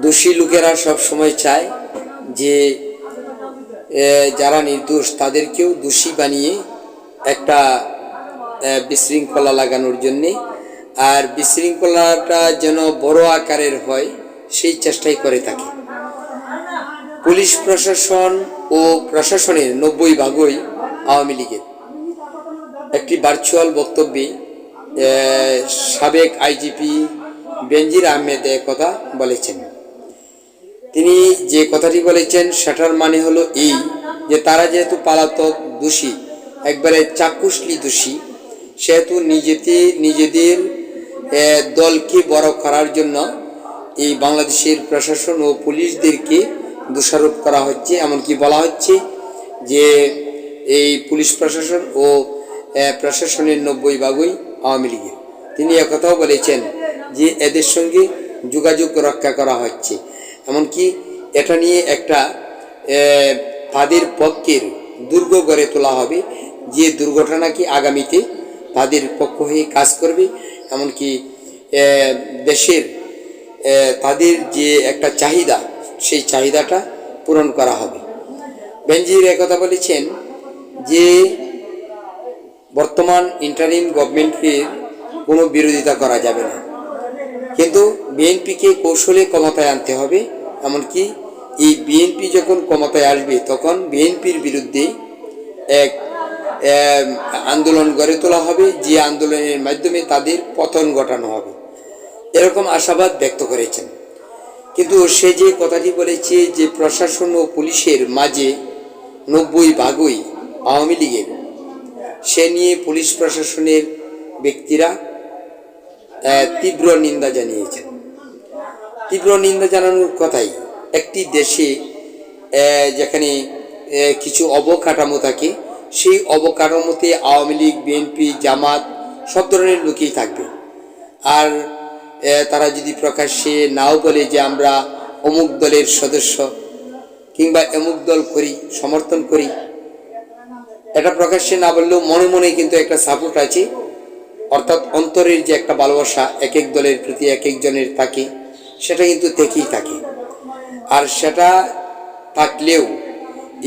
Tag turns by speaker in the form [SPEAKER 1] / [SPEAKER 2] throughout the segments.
[SPEAKER 1] দোষী লোকেরা সব সময় চায় যে যারা নির্দোষ, তাদেরকেও দোষী বানিয়ে একটা বিশৃঙ্খলা লাগানোর জন্যে। আর বিশৃঙ্খলাটা যেন বড় আকারের হয়, সেই চেষ্টাই করে থাকে। পুলিশ প্রশাসন ও প্রশাসনের নব্বই ভাগই আওয়ামী লীগের। একটি ভার্চুয়াল বক্তব্যে সাবেক আইজিপি বেনজির আহমেদ কথা বলেছেন। তিনি যে কথাটি বলেছেন, সেটার মানে হলো এই যে তারা যেহেতু পালাতক দোষী, একবারে চাকুশলি দোষী, সেহেতু নিজেতে নিজেদের দলকে বড় করার জন্য এই বাংলাদেশের প্রশাসন ও পুলিশদেরকে দোষারোপ করা হচ্ছে। এমনকি বলা হচ্ছে যে এই পুলিশ প্রশাসন ও প্রশাসনের নব্বই ভাগই আওয়ামী লীগের। তিনি একথাও বলেছেন যে এদের সঙ্গে যোগাযোগ রক্ষা করা হচ্ছে। এমনকি এটা নিয়ে একটা তাদের পক্ষের দুর্গ গড়ে তোলা হবে। যে দুর্ঘটনা কি আগামীতে তাদের পক্ষ হয়ে কাজ করবে, এমনকি দেশের তাদের যে একটা চাহিদা, সেই চাহিদাটা পূরণ করা হবে। বেনজির একথা বলেছেন যে, বর্তমান ইন্টারিম গভর্নমেন্টকে কোনো বিরোধিতা করা যাবে না। কিন্তু বিএনপিকে কৌশলে ক্ষমতায় আনতে হবে, এমনকি এই বিএনপি যখন ক্ষমতায় আসবে, তখন বিএনপির বিরুদ্ধে এক আন্দোলন গড়ে তোলা হবে, যে আন্দোলনের মাধ্যমে তাদের পতন ঘটানো হবে। এরকম আশাবাদ ব্যক্ত করেছেন। কিন্তু সে যে কথাটি বলেছে যে প্রশাসন ও পুলিশের মাঝে নব্বই ভাগই আওয়ামী লীগের, সে নিয়ে পুলিশ প্রশাসনের ব্যক্তিরা তীব্র নিন্দা জানিয়েছেন। তীব্র নিন্দা জানানোর কথাই। একটি দেশে যেখানে কিছু অবকাঠামো থাকে, সেই অবকাঠামোতে আওয়ামী লীগ বিএনপি জামাত সব ধরনের লোকই থাকবে। আর তারা যদি প্রকাশ্যে নাও বলে যে আমরা অমুক দলের সদস্য কিংবা অমুক দল করি, সমর্থন করি, এটা প্রকাশ্যে না বললেও মনে মনে কিন্তু একটা সাপোর্ট আছে। অর্থাৎ অন্তরের যে একটা ভালোবাসা এক এক দলের প্রতি এক একজনের থাকে। সেটা কিন্তু থেকেই থাকে। আর সেটা থাকলেও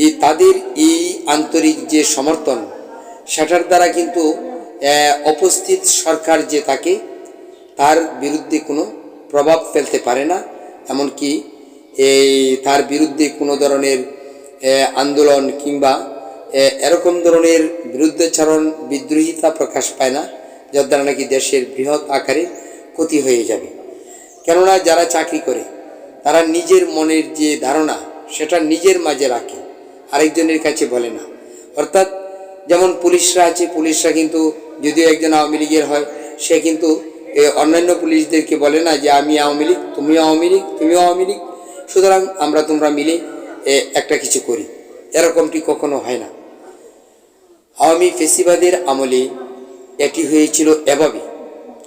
[SPEAKER 1] এই তাদের এই আন্তরিক যে সমর্থন, সেটার দ্বারা কিন্তু উপস্থিত সরকার যে থাকে, তার বিরুদ্ধে কোনো প্রভাব ফেলতে পারে না। এমনকি এই তার বিরুদ্ধে কোনো ধরনের আন্দোলন কিংবা এরকম ধরনের বিরুদ্ধাচরণ, বিদ্রোহিতা প্রকাশ পায় না, যার দ্বারা নাকি দেশের বৃহৎ আকারে ক্ষতি হয়ে যাবে। কেননা যারা চাকরি করে, তারা নিজের মনের যে ধারণা, সেটা নিজের মাঝে রাখে। আরেকজনের কাছে বলে না। অর্থাৎ যেমন পুলিশরা আছে, পুলিশরা কিন্তু যদিও একজন আওয়ামী লীগের হয়, সে কিন্তু অন্যান্য পুলিশদেরকে বলে না যে, আমি আওয়ামী লীগ তুমিও আওয়ামী লীগ, তুমিও আওয়ামী লীগ। সুতরাং আমরা তোমরা মিলে একটা কিছু করি। এরকমটি কখনো হয় না। আওয়ামী ফেসিবাদের আমলে এটি হয়েছিল এভাবে।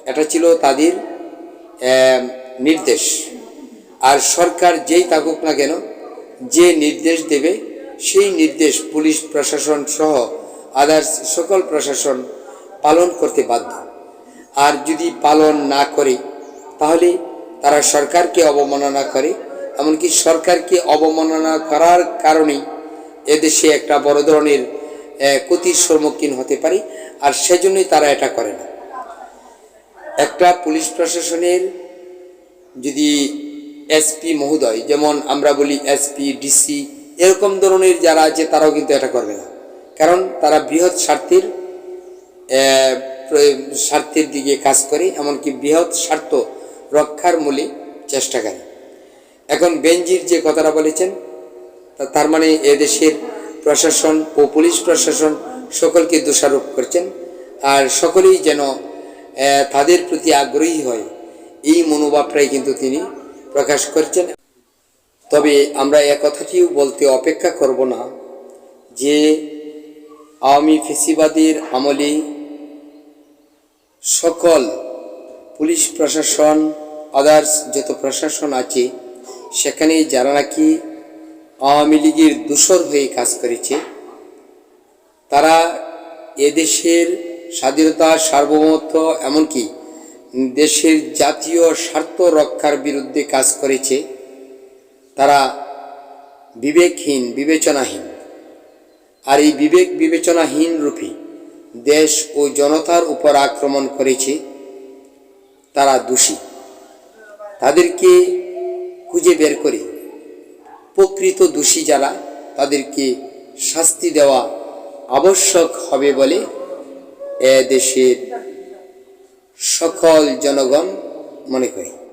[SPEAKER 1] এটা ছিল তাদের নির্দেশ। আর সরকার যেই থাকুক না কেন, যে নির্দেশ দেবে, সেই নির্দেশ পুলিশ প্রশাসন সহ আদার্স সকল প্রশাসন পালন করতে বাধ্য। আর যদি পালন না করে, তাহলে তারা সরকারকে অবমাননা করে, এমনকি সরকারকে অবমাননা করার কারণে এদেশে একটা বড় ধরনের ক্ষতির সম্মুখীন হতে পারে, আর সেজন্যই তারা এটা করে না। একটা পুলিশ প্রশাসনের যদি এসপি মহোদয়, যেমন আমরা বলি এসপি ডিসি এরকম ধরনের যারা আছে তারাও কিন্তু এটা করবে না। কারণ তারা বৃহৎ স্বার্থের স্বার্থের দিকে কাজ করে, এমনকি বৃহৎ স্বার্থ রক্ষার মূলে চেষ্টা করে। এখন বেঞ্জির যে কথাটা বলেছেন তার মানে এদেশের প্রশাসন ও পুলিশ প্রশাসন সকলকে দোষারোপ করছেন। আর সকলেই যেন তাদের প্রতি আগ্রহী হয় এই মনোভাবটাই কিন্তু তিনি প্রকাশ করছেন। তবে আমরা এ কথাটিও বলতে অপেক্ষা করব না যে আওয়ামী ফেসিবাদের আমলে সকল পুলিশ প্রশাসন আদার্স যত প্রশাসন আছে, সেখানে যারা নাকি আওয়ামী লীগের দূষর হয়ে কাজ করেছে, তারা এদেশের স্বাধীনতা, সার্বভৌমত্ব, এমনকি দেশের জাতীয় স্বার্থ রক্ষার বিরুদ্ধে কাজ করেছে, তারা বিবেকহীন, বিবেচনাহীন। আর এই বিবেক, বিবেচনাহীন রূপে দেশ ও জনতার উপর আক্রমণ করেছে, তারা দোষী। তাদেরকে খুঁজে বের করে প্রকৃত দোষী যারা, তাদেরকে শাস্তি দেওয়া আবশ্যক হবে বলে এ দেশের সকল জনগণ মনে করে।